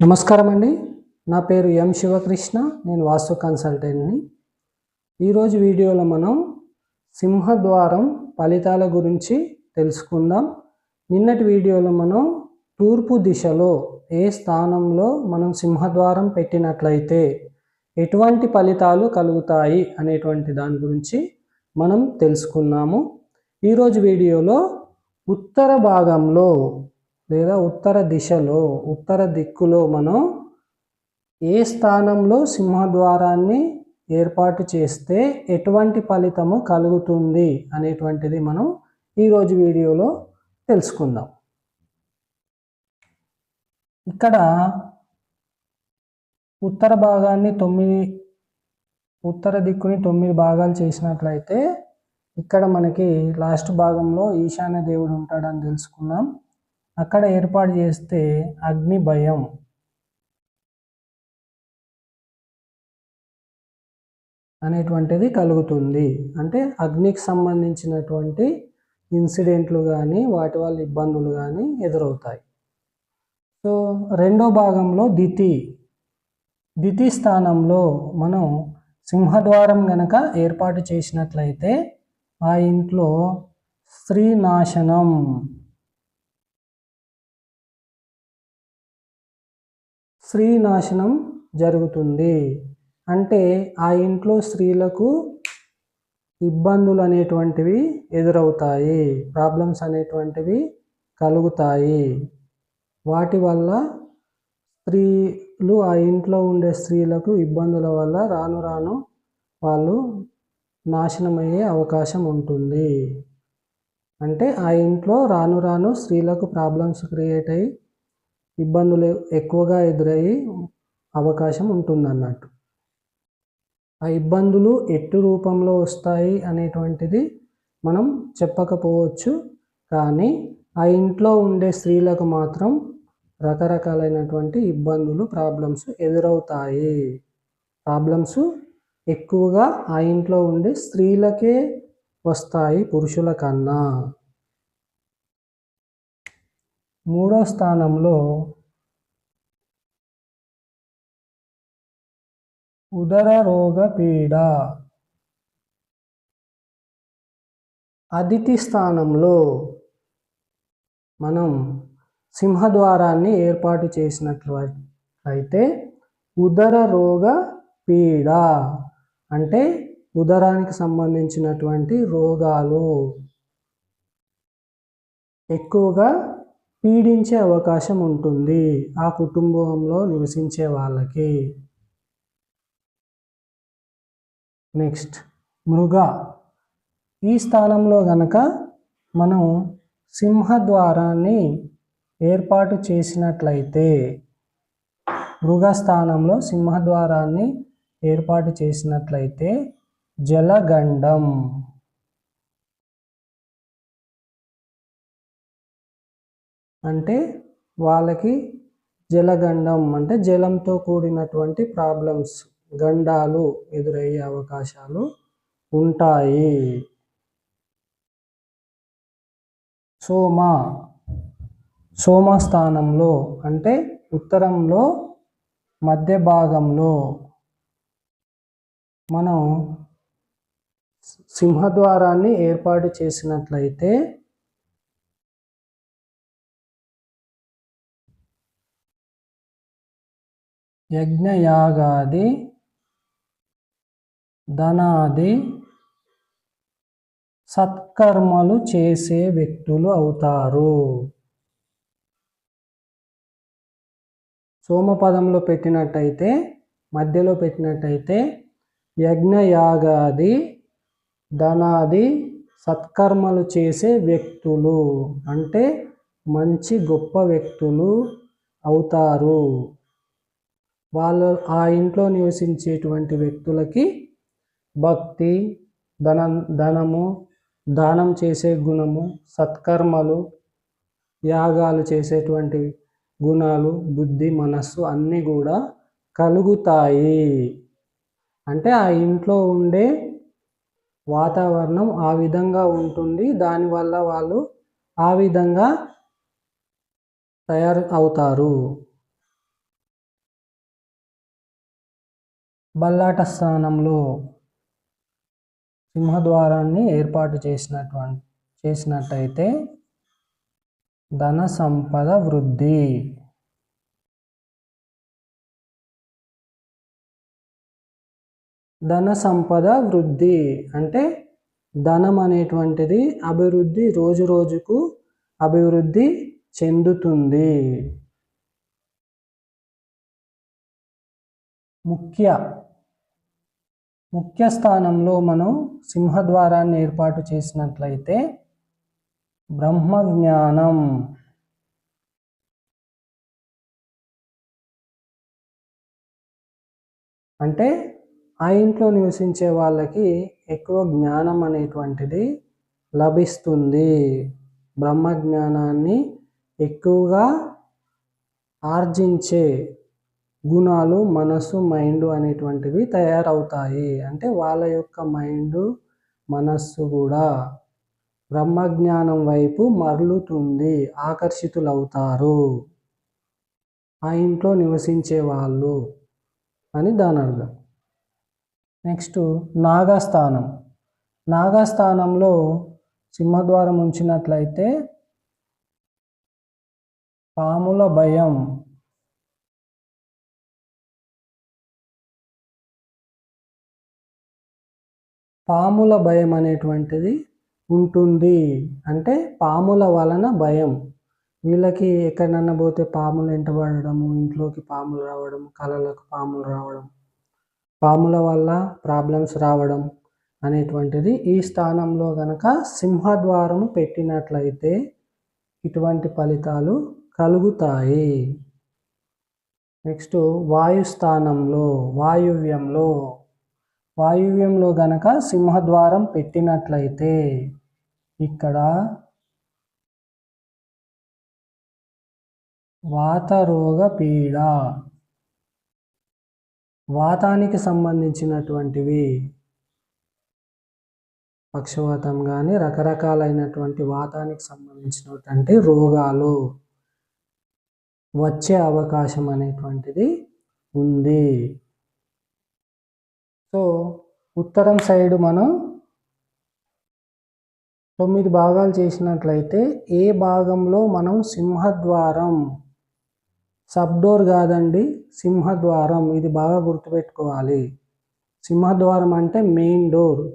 నమస్కారం అండి నా పేరు ఎం శివకృష్ణ. నేను వాస్తు కన్సల్టెంట్ని. ఈరోజు వీడియోలో మనం సింహద్వారం ఫలితాల గురించి తెలుసుకుందాం. నిన్నటి వీడియోలో మనం తూర్పు దిశలో ఏ స్థానంలో మనం సింహద్వారం పెట్టినట్లయితే ఎటువంటి ఫలితాలు కలుగుతాయి అనేటువంటి దాని గురించి మనం తెలుసుకున్నాము ఈరోజు వీడియోలో ఉత్తర భాగంలో లేదా ఉత్తర దిశలో ఉత్తర దిక్కులో మనం ఏ స్థానంలో సింహద్వారాన్ని ఏర్పాటు చేస్తే ఎటువంటి ఫలితము కలుగుతుంది అనేటువంటిది మనం ఈరోజు వీడియోలో తెలుసుకుందాం. ఇక్కడ ఉత్తర భాగాన్ని తొమ్మిది ఉత్తర దిక్కుని తొమ్మిది భాగాలు చేసినట్లయితే ఇక్కడ మనకి లాస్ట్ భాగంలో ఈశాన్య దేవుడు ఉంటాడని తెలుసుకున్నాం. అక్కడ ఏర్పాటు చేస్తే అగ్ని భయం. అనేటువంటిది కలుగుతుంది. అంటే అగ్నికి సంబంధించినటువంటి ఇన్సిడెంట్లు కానీ వాటి వల్ల ఇబ్బందులు కానీ ఎదురవుతాయి. సో రెండో భాగంలో దితి. దితి స్థానంలో మనం సింహద్వారం గనక ఏర్పాటు చేసినట్లయితే ఆ ఇంట్లో స్త్రీ నాశనం స్త్రీ నాశనం జరుగుతుంది. అంటే ఆ ఇంట్లో స్త్రీలకు ఇబ్బందులు అనేటువంటివి ఎదురవుతాయి. ప్రాబ్లమ్స్ అనేటువంటివి కలుగుతాయి. వాటి వల్ల స్త్రీలు ఆ ఇంట్లో ఉండే స్త్రీలకు ఇబ్బందుల వల్ల రాను రాను వాళ్ళు నాశనమయ్యే అవకాశం ఉంటుంది. అంటే ఆ ఇంట్లో రాను రాను స్త్రీలకు ప్రాబ్లమ్స్ క్రియేట్ అయ్యి ఇబ్బందులు ఎక్కువగా ఎదురయ్యే అవకాశం ఉంటుందన్నట్టు. ఆ ఇబ్బందులు ఎట్టు రూపంలో వస్తాయి అనేటువంటిది మనం చెప్పకపోవచ్చు. కానీ ఆ ఇంట్లో ఉండే స్త్రీలకు మాత్రం రకరకాలైనటువంటి ఇబ్బందులు ప్రాబ్లమ్స్ ఎదురవుతాయి. ప్రాబ్లమ్స్ ఎక్కువగా ఆ ఇంట్లో ఉండే స్త్రీలకే వస్తాయి పురుషుల కన్నా. మూడో స్థానంలో ఉదర రోగ పీడ అదితి స్థానంలో మనం సింహద్వారాన్ని ఏర్పాటు చేసినట్లయితే ఉదర రోగ పీడ అంటే ఉదరానికి సంబంధించినటువంటి రోగాలు. ఎక్కువగా పీడించే అవకాశం ఉంటుంది ఆ కుటుంబంలో నివసించే వాళ్ళకి. నెక్స్ట్ మృగ. ఈ స్థానంలో గనక మనం సింహద్వారాన్ని ఏర్పాటు చేసినట్లయితే మృగ స్థానంలో సింహద్వారాన్ని ఏర్పాటు చేసినట్లయితే జలగండం. అంటే వాళ్ళకి జలగండం అంటే జలంతో కూడినటువంటి ప్రాబ్లమ్స్ గండాలు ఎదురయ్యే అవకాశాలు ఉంటాయి. సోమ సోమ స్థానంలో అంటే ఉత్తరంలో మధ్య భాగంలో మనం సింహద్వారాన్ని ఏర్పాటు చేసినట్లయితే యజ్ఞయాగాది ధనాది సత్కర్మలు చేసే వ్యక్తులు అవుతారు. సోమపదంలో పెట్టినట్టయితే మధ్యలో పెట్టినట్టయితే యజ్ఞయాగాది ధనాది సత్కర్మలు చేసే వ్యక్తులు అంటే మంచి గొప్ప వ్యక్తులు అవుతారు. వాళ్ళు ఆ ఇంట్లో నివసించేటువంటి వ్యక్తులకి భక్తి ధన ధనము దానం చేసే గుణము సత్కర్మలు యాగాలు చేసేటువంటి గుణాలు బుద్ధి మనస్సు అన్నీ కూడా కలుగుతాయి. అంటే ఆ ఇంట్లో ఉండే వాతావరణం ఆ విధంగా ఉంటుంది. దానివల్ల వాళ్ళు ఆ విధంగా తయారు అవుతారు. బల్లాట స్థానంలో సింహద్వారాన్ని ఏర్పాటు చేసినటువంటి చేసినట్టయితే ధన సంపద వృద్ధి. ధన సంపద వృద్ధి అంటే ధనం అనేటువంటిది అభివృద్ధి రోజు రోజుకు అభివృద్ధి చెందుతుంది. ముఖ్య ముఖ్య స్థానంలో మనం సింహద్వారాన్ని ఏర్పాటు చేసినట్లయితే బ్రహ్మ జ్ఞానం. అంటే ఆ ఇంట్లో నివసించే వాళ్ళకి ఎక్కువ జ్ఞానం అనేటువంటిది లభిస్తుంది. బ్రహ్మ జ్ఞానాన్ని ఎక్కువగా ఆర్జించే గుణాలు మనసు మైండ్ అనేటువంటివి తయారవుతాయి. అంటే వాళ్ళ యొక్క మైండ్ మనస్సు కూడా బ్రహ్మజ్ఞానం వైపు మరలుతుంది ఆకర్షితులవుతారు. ఆ ఇంట్లో నివసించే వాళ్ళు అని దాని అర్థం. నెక్స్ట్ నాగస్థానం. నాగస్థానంలో సింహద్వారం ఉంచినట్లయితే పాముల భయం పాముల భయం అనేటువంటిది ఉంటుంది. అంటే పాముల వలన భయం. వీళ్ళకి ఎక్కడన్నా పోతే పాములు వెంటబడము ఇంట్లోకి పాములు రావడం కళలకు పాములు రావడం పాముల వల్ల ప్రాబ్లమ్స్ రావడం అనేటువంటిది ఈ స్థానంలో గనక సింహద్వారము పెట్టినట్లయితే ఇటువంటి ఫలితాలు కలుగుతాయి. నెక్స్ట్ వాయుస్థానంలో వాయువ్యంలో వాయువ్యంలో గనక సింహద్వారం పెట్టినట్లయితే ఇక్కడ వాతరోగ పీడ. వాతానికి సంబంధించినటువంటివి పక్షవాతం కానీ రకరకాలైనటువంటి వాతానికి సంబంధించినటువంటి రోగాలు వచ్చే అవకాశం అనేటువంటిది ఉంది. సో ఉత్తరం సైడ్ మనం తొమ్మిది భాగాలు చేసినట్లయితే ఏ భాగంలో మనం సింహద్వారం? సబ్ డోర్ కాదండి సింహద్వారం. ఇది బాగా గుర్తుపెట్టుకోవాలి. సింహద్వారం అంటే మెయిన్ డోర్.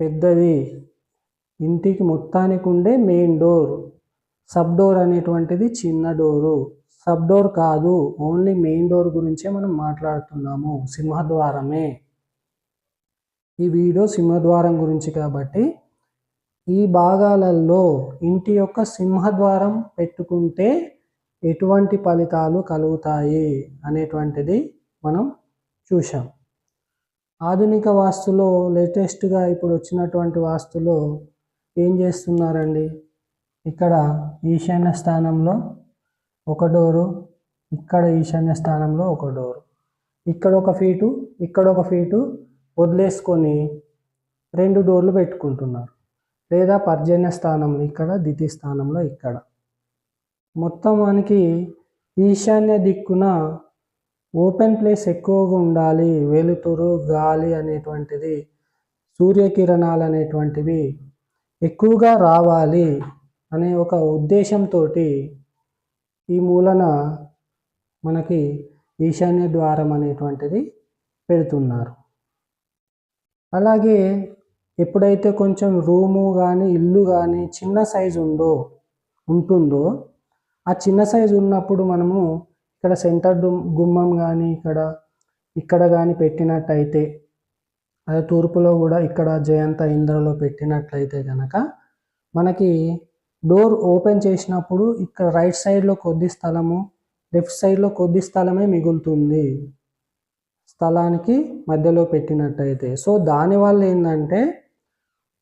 పెద్దది. ఇంటికి మొత్తానికి ఉండే మెయిన్ డోర్. సబ్ డోర్ అనేటువంటిది చిన్న డోరు. సబ్ డోర్ కాదు ఓన్లీ మెయిన్ డోర్ గురించే మనం మాట్లాడుతున్నాము సింహద్వారమే. ఈ వీడియో సింహద్వారం గురించి కాబట్టి ఈ భాగాలలో ఇంటి యొక్క సింహద్వారం పెట్టుకుంటే ఎటువంటి ఫలితాలు కలుగుతాయి అనేటువంటిది మనం చూసాం ఆధునిక వాస్తులో లేటెస్ట్గా ఇప్పుడు వచ్చినటువంటి వాస్తులో ఏం చేస్తున్నారండి? ఇక్కడ ఈశాన్య స్థానంలో ఒక డోరు ఇక్కడ ఈశాన్య స్థానంలో ఒక డోరు. ఇక్కడ ఒక ఫీటు ఇక్కడ ఒక ఫీటు వదిలేసుకొని రెండు డోర్లు పెట్టుకుంటున్నారు. లేదా పర్జన్య స్థానంలో ఇక్కడ ద్వితీయ స్థానంలో ఇక్కడ. మొత్తం మనకి ఈశాన్య దిక్కున ఓపెన్ ప్లేస్ ఎక్కువగా ఉండాలి వెలుతురు గాలి అనేటువంటిది సూర్యకిరణాలు అనేటువంటివి ఎక్కువగా రావాలి. అనే ఒక ఉద్దేశంతో ఈ మూలన మనకి ఈశాన్య ద్వారం అనేటువంటిది పెడుతున్నారు. అలాగే ఎప్పుడైతే కొంచెం రూము కానీ ఇల్లు కానీ చిన్న సైజు ఉందో ఉంటుందో ఆ చిన్న సైజు ఉన్నప్పుడు మనము ఇక్కడ సెంటర్ గుమ్మం కానీ ఇక్కడ ఇక్కడ కానీ పెట్టినట్టయితే అదే తూర్పులో కూడా ఇక్కడ జయంత ఇంద్రలో పెట్టినట్లయితే కనుక మనకి డోర్ ఓపెన్ చేసినప్పుడు ఇక్కడ రైట్ సైడ్లో కొద్ది స్థలము లెఫ్ట్ సైడ్లో కొద్ది స్థలమే మిగులుతుంది. స్థలానికి మధ్యలో పెట్టినట్టయితే. సో దానివల్ల ఏంటంటే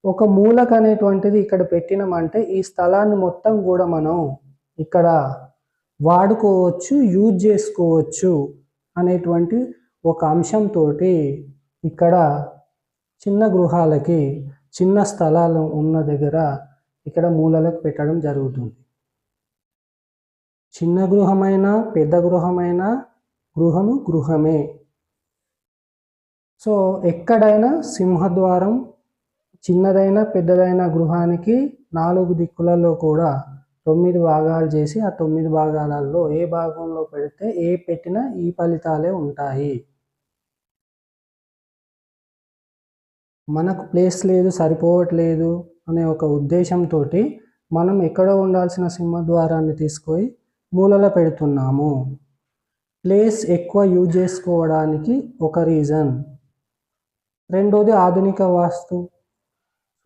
ఒక మూలక అనేటువంటిది ఇక్కడ పెట్టినామంటే ఈ స్థలాన్ని మొత్తం కూడా మనం ఇక్కడ వాడుకోవచ్చు యూజ్ చేసుకోవచ్చు అనేటువంటి ఒక అంశంతో ఇక్కడ చిన్న గృహాలకి చిన్న స్థలాలు ఉన్న దగ్గర ఇక్కడ మూలలకు పెట్టడం జరుగుతుంది. చిన్న గృహమైనా పెద్ద గృహమైనా గృహము గృహమే. సో ఎక్కడైనా సింహద్వారం చిన్నదైన పెద్దదైన గృహానికి నాలుగు దిక్కులలో కూడా తొమ్మిది భాగాలు చేసి ఆ తొమ్మిది భాగాలలో ఏ భాగంలో పెడితే ఏ పెట్టినా ఈ ఫలితాలే ఉంటాయి. మనకు ప్లేస్ లేదు సరిపోవట్లేదు అనే ఒక ఉద్దేశంతో మనం ఎక్కడ ఉండాల్సిన సింహద్వారాన్ని తీసుకొని మూలలో పెడుతున్నాము. ప్లేస్ ఎక్కువ యూజ్ చేసుకోవడానికి ఒక రీజన్. రెండోది ఆధునిక వాస్తు.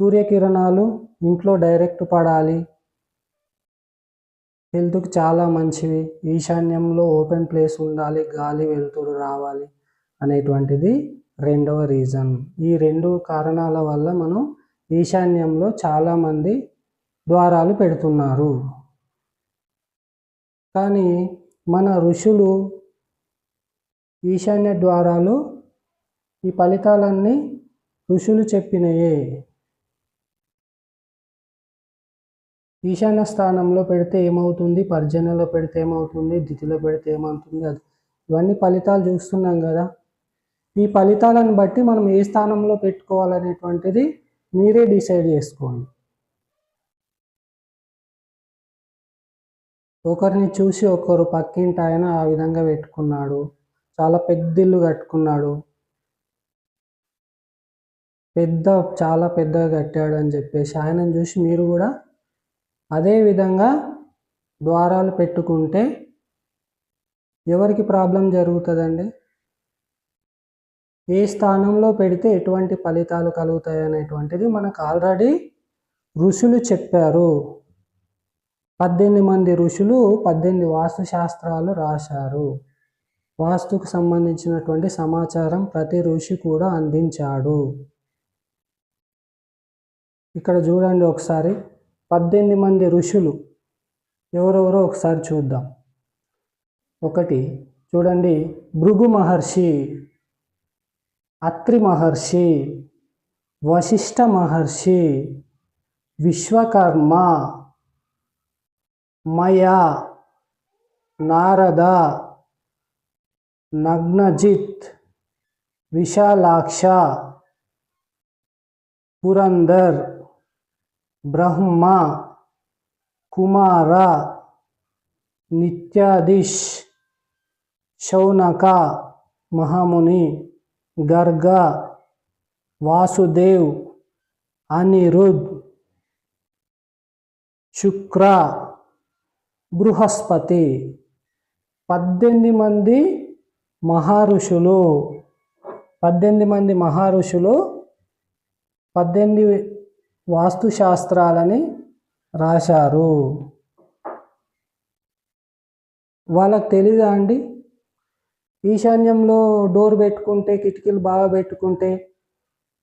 సూర్యకిరణాలు ఇంట్లో డైరెక్ట్ పడాలి. హెల్త్కి చాలా మంచివి. ఈశాన్యంలో ఓపెన్ ప్లేస్ ఉండాలి. గాలి వెలుతురు రావాలి అనేటువంటిది రెండవ రీజన్. ఈ రెండు కారణాల వల్ల మనం ఈశాన్యంలో చాలామంది ద్వారాలు పెడుతున్నారు. కానీ మన ఋషులు ఈశాన్య ద్వారాలు ఈ ఫలితాలన్నీ ఋషులు చెప్పినయే. ఈశాన్య స్థానంలో పెడితే ఏమవుతుంది? పర్జన్యలో పెడితే ఏమవుతుంది? దితిలో పెడితే ఏమవుతుంది? అది ఇవన్నీ ఫలితాలు చూస్తున్నాం కదా. ఈ ఫలితాలను బట్టి మనం ఏ స్థానంలో పెట్టుకోవాలనేటువంటిది మీరే డిసైడ్ చేసుకోండి. ఒకరిని చూసి ఒకరు పక్కింటి ఆయన ఆ విధంగా పెట్టుకున్నాడు. చాలా పెద్ద ఇల్లు కట్టుకున్నాడు. పెద్ద చాలా పెద్దగా కట్టాడు అని చెప్పేసి ఆయనను చూసి మీరు కూడా అదే విధంగా ద్వారాలు పెట్టుకుంటే ఎవరికి ప్రాబ్లం జరుగుతుందండి? ఏ స్థానంలో పెడితే ఎటువంటి ఫలితాలు కలుగుతాయి అనేటువంటిది మనకు ఆల్రెడీ ఋషులు చెప్పారు. పద్దెనిమిది మంది ఋషులు పద్దెనిమిది వాస్తు శాస్త్రాలు రాశారు. వాస్తుకు సంబంధించినటువంటి సమాచారం ప్రతి ఋషి కూడా అందించాడు. ఇక్కడ చూడండి ఒకసారి. పద్దెనిమిది మంది ఋషులు ఎవరెవరో ఒకసారి చూద్దాం. ఒకటి చూడండి. భృగు మహర్షి అత్రి మహర్షి వశిష్ఠ మహర్షి విశ్వకర్మ మయ నారద నగ్నజిత్ విశాలాక్ష పురందర్ బ్రహ్మ కుమార నిత్యాదిష్ శౌనక మహాముని గర్గ వాసుదేవ్ అనిరుద్ శుక్ర బృహస్పతి. పద్దెనిమిది మంది మహారుషులు. పద్దెనిమిది మంది మహారుషులు పద్దెనిమిది వాస్తుశాస్త్రాలని రాశారు. వాళ్ళకి తెలీదా అండి? ఈశాన్యంలో డోర్ పెట్టుకుంటే కిటికీలు బాగా పెట్టుకుంటే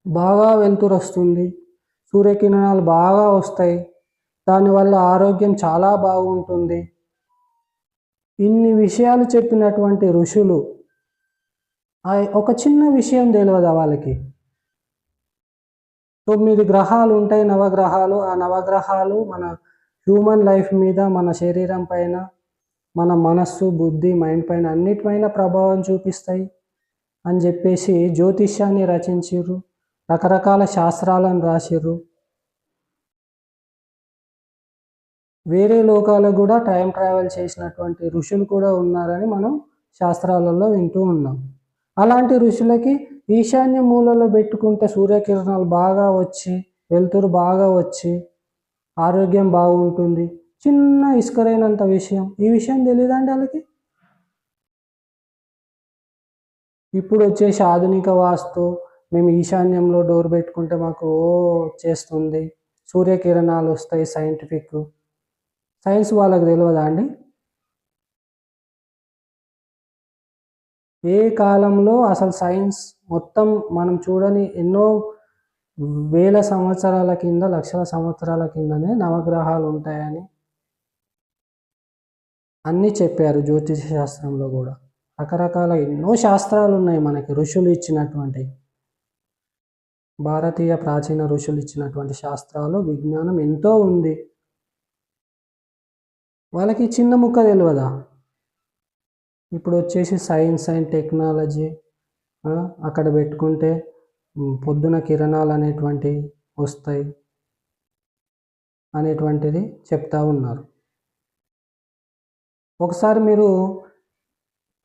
బాగా వెలుతురు వస్తుంది. సూర్యకిరణాలు బాగా వస్తాయి. దానివల్ల ఆరోగ్యం చాలా బాగుంటుంది. ఇన్ని విషయాలు చెప్పినటువంటి ఋషులు ఒక చిన్న విషయం తెలియదా వాళ్ళకి? తొమ్మిది గ్రహాలు ఉంటాయి నవగ్రహాలు. ఆ నవగ్రహాలు మన హ్యూమన్ లైఫ్ మీద మన శరీరం పైన మన మనస్సు బుద్ధి మైండ్ పైన అన్నిటిపైన ప్రభావం చూపిస్తాయి అని చెప్పేసి జ్యోతిష్యాన్ని రచించారు రకరకాల శాస్త్రాలను రాసిర్రు. వేరే లోకాలకు కూడా టైం ట్రావెల్ చేసినటువంటి ఋషులు కూడా ఉన్నారని మనం శాస్త్రాలలో వింటూ ఉన్నాం. అలాంటి ఋషులకి ఈశాన్య మూలలో పెట్టుకుంటే సూర్యకిరణాలు బాగా వచ్చి వెలుతురు బాగా వచ్చి ఆరోగ్యం బాగుంటుంది. చిన్న ఇసుకరైనంత విషయం. ఈ విషయం తెలియదండి వాళ్ళకి? ఇప్పుడు వచ్చేసి ఆధునిక వాస్తు మేము ఈశాన్యంలో డోర్ పెట్టుకుంటే మాకు ఓ చేస్తుంది. సూర్యకిరణాలు వస్తాయి సైంటిఫిక్. సైన్స్ వాళ్ళకి తెలియదా అండి? ఏ కాలంలో అసలు సైన్స్ మొత్తం మనం చూడని ఎన్నో వేల సంవత్సరాల కింద లక్షల సంవత్సరాల కిందనే నవగ్రహాలు ఉంటాయని అన్నీ చెప్పారు జ్యోతిష శాస్త్రంలో కూడా. రకరకాల ఎన్నో శాస్త్రాలు ఉన్నాయి మనకి ఋషులు ఇచ్చినటువంటి. భారతీయ ప్రాచీన ఋషులు ఇచ్చినటువంటి శాస్త్రాలు విజ్ఞానం ఎంతో ఉంది. వాళ్ళకి చిన్న ముక్క తెలియదా ఇప్పుడు వచ్చేసి సైన్స్ అండ్ టెక్నాలజీ అక్కడ పెట్టుకుంటే పొద్దున కిరణాలు అనేటువంటివి వస్తాయి అనేటువంటిది చెప్తా ఉన్నారు. ఒకసారి మీరు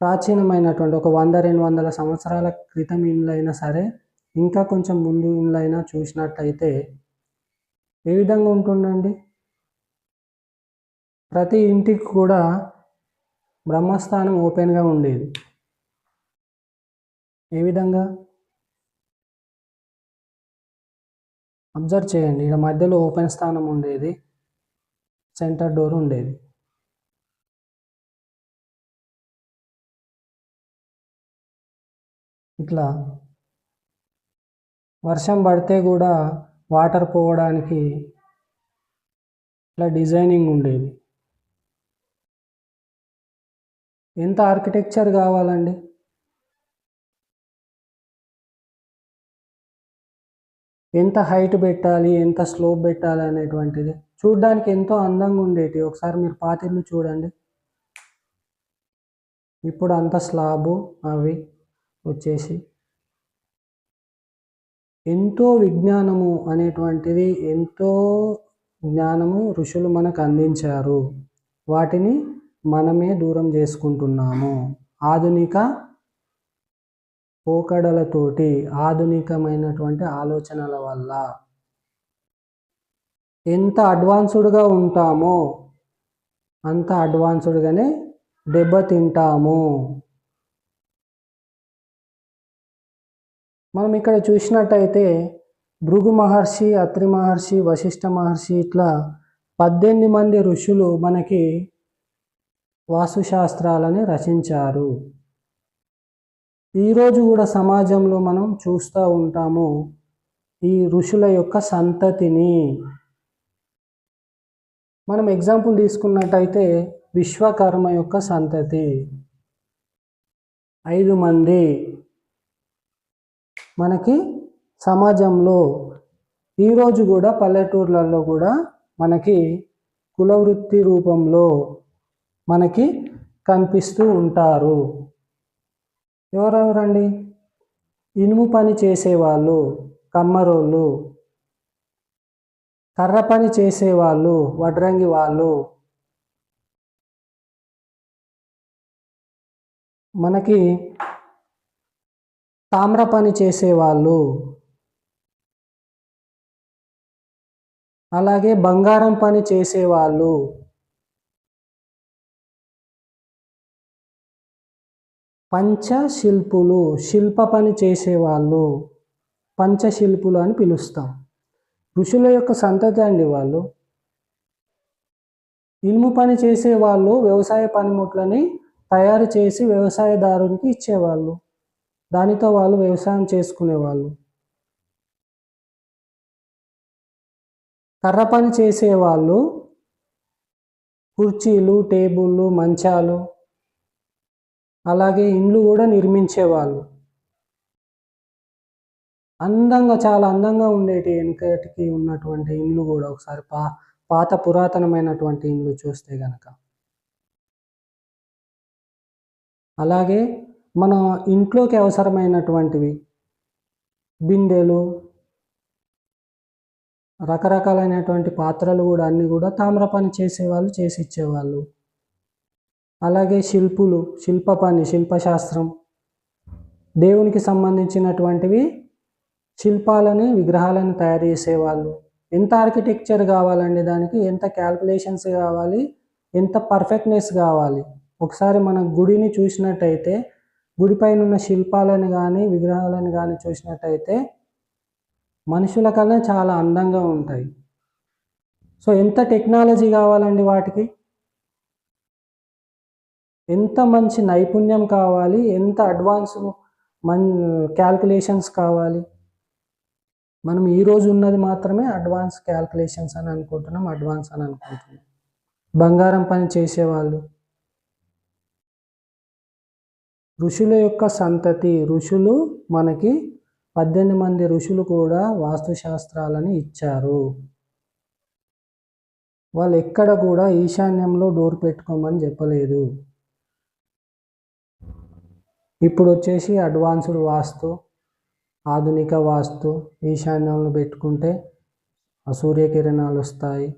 ప్రాచీనమైనటువంటి ఒక వంద రెండు వందల సంవత్సరాల క్రితం ఇండ్లైనా సరే ఇంకా కొంచెం ముందు ఇండ్లైనా చూసినట్టయితే ఏ విధంగా ఉంటుందండి? ప్రతి ఇంటికి కూడా బ్రహ్మస్థానం ఓపెన్గా ఉండేది. ఏ విధంగా? అబ్జర్వ్ చేయండి. ఇక్కడ మధ్యలో ఓపెన్ స్థానం ఉండేది. సెంటర్ డోర్ ఉండేది. ఇట్లా వర్షం పడితే కూడా వాటర్ పోవడానికి ఇట్లా డిజైనింగ్ ఉండేది. ఎంత ఆర్కిటెక్చర్ కావాలండి? ఎంత హైట్ పెట్టాలి ఎంత స్లోప్ పెట్టాలి అనేటువంటిది. చూడ్డానికి ఎంతో అందంగా ఉండేటి. ఒకసారి మీరు పాతిళ్ళు చూడండి. ఇప్పుడు అంత స్లాబు అవి. వచ్చేసి. ఎంతో విజ్ఞానము అనేటువంటిది ఎంతో జ్ఞానము ఋషులు మనకు అందించారు. వాటిని మనమే దూరం చేసుకుంటున్నాము. ఆధునిక పోకడలతోటి ఆధునికమైనటువంటి ఆలోచనల వల్ల. ఎంత అడ్వాన్స్డ్గా ఉంటామో అంత అడ్వాన్స్డ్గానే దెబ్బతింటాము. మనం ఇక్కడ చూసినట్టయితే భృగు మహర్షి అత్రి మహర్షి వశిష్ఠ మహర్షి ఇట్లా పద్దెనిమిది మంది ఋషులు మనకి వాస్తుశాస్త్రాలని రచించారు. ఈరోజు కూడా సమాజంలో మనం చూస్తూ ఉంటాము ఈ ఋషుల యొక్క సంతతిని. మనం ఎగ్జాంపుల్ తీసుకున్నట్టయితే విశ్వకర్మ యొక్క సంతతి. ఐదు మంది. మనకి సమాజంలో ఈరోజు కూడా పల్లెటూర్లలో కూడా మనకి కులవృత్తి రూపంలో మనకి కనిపిస్తూ ఉంటారు. ఎవరెవరండి? ఇనుము పని చేసేవాళ్ళు కమ్మరోళ్ళు కర్ర పని చేసేవాళ్ళు వడ్రంగి వాళ్ళు. మనకి తామ్ర పని చేసేవాళ్ళు. అలాగే బంగారం పని చేసేవాళ్ళు. పంచశిల్పులు శిల్ప పని చేసేవాళ్ళు. పంచశిల్పులు అని పిలుస్తాం. ఋషుల యొక్క సంతతి అండి వాళ్ళు. ఇనుము పని చేసే వాళ్ళు వ్యవసాయ పనిముట్లని తయారు చేసి వ్యవసాయదారునికి ఇచ్చేవాళ్ళు. దానితో వాళ్ళు వ్యవసాయం చేసుకునేవాళ్ళు. కర్ర పని చేసేవాళ్ళు. కుర్చీలు టేబుళ్ళు మంచాలు. అలాగే ఇండ్లు కూడా నిర్మించేవాళ్ళు. అందంగా చాలా అందంగా ఉండేటి వెనకటికి ఉన్నటువంటి ఇండ్లు కూడా ఒకసారి పా పాత పురాతనమైనటువంటి ఇండ్లు చూస్తే గనక. అలాగే మన ఇంట్లోకి అవసరమైనటువంటివి బిందెలు రకరకాలైనటువంటి పాత్రలు కూడా అన్నీ కూడా తామ్ర పని చేసేవాళ్ళు చేసి ఇచ్చేవాళ్ళు. అలాగే శిల్పులు శిల్ప పని శిల్పశాస్త్రం. దేవునికి సంబంధించినటువంటివి శిల్పాలని విగ్రహాలను తయారు చేసేవాళ్ళు. ఎంత ఆర్కిటెక్చర్ కావాలండి దానికి? ఎంత క్యాల్కులేషన్స్ కావాలి? ఎంత పర్ఫెక్ట్నెస్ కావాలి? ఒకసారి మన గుడిని చూసినట్టయితే గుడిపైన ఉన్న శిల్పాలను కానీ విగ్రహాలను కానీ చూసినట్టయితే మనుషుల కన్నా చాలా అందంగా ఉంటాయి. సో ఎంత టెక్నాలజీ కావాలండి వాటికి? ఎంత మంచి నైపుణ్యం కావాలి? ఎంత అడ్వాన్స్ మన్ క్యాల్కులేషన్స్ కావాలి? మనం ఈరోజు ఉన్నది మాత్రమే అడ్వాన్స్ క్యాల్కులేషన్స్ అని అనుకుంటున్నాం అడ్వాన్స్ అని అనుకుంటున్నాం. బంగారం పని చేసేవాళ్ళు ఋషుల యొక్క సంతతి ఋషులు మనకి పద్దెనిమిది మంది ఋషులు కూడా వాస్తుశాస్త్రాలని ఇచ్చారు. వాళ్ళు ఎక్కడ కూడా ఈశాన్యంలో డోర్ పెట్టుకోమని చెప్పలేదు. ఇప్పుడు వచ్చేసి అడ్వాన్స్డ్ వాస్తు ఆధునిక వాస్తు ఈశాన్యంలో పెట్టుకుంటే సూర్యకిరణాలు వస్తాయి.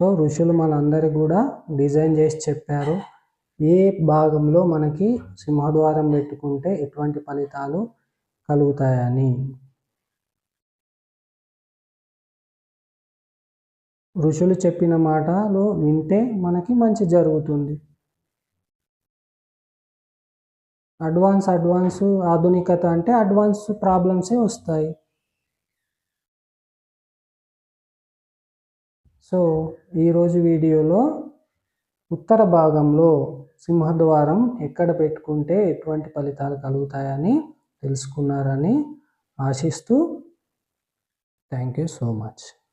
సో ఋషులు మనందరికి కూడా డిజైన్ చేసి చెప్పారు. ఏ భాగంలో మనకి సింహద్వారం పెట్టుకుంటే ఎటువంటి ఫలితాలు కలుగుతాయని? ఋషులు చెప్పిన మాటలు వింటే మనకి మంచి జరుగుతుంది. అడ్వాన్స్ అడ్వాన్స్ ఆధునికత అంటే అడ్వాన్స్ ప్రాబ్లమ్సే వస్తాయి. సో ఈరోజు వీడియోలో ఉత్తర భాగంలో సింహద్వారం ఎక్కడ పెట్టుకుంటే ఎటువంటి ఫలితాలు కలుగుతాయని తెలుసుకున్నారని ఆశిస్తూ థ్యాంక్ యూ సో మచ్.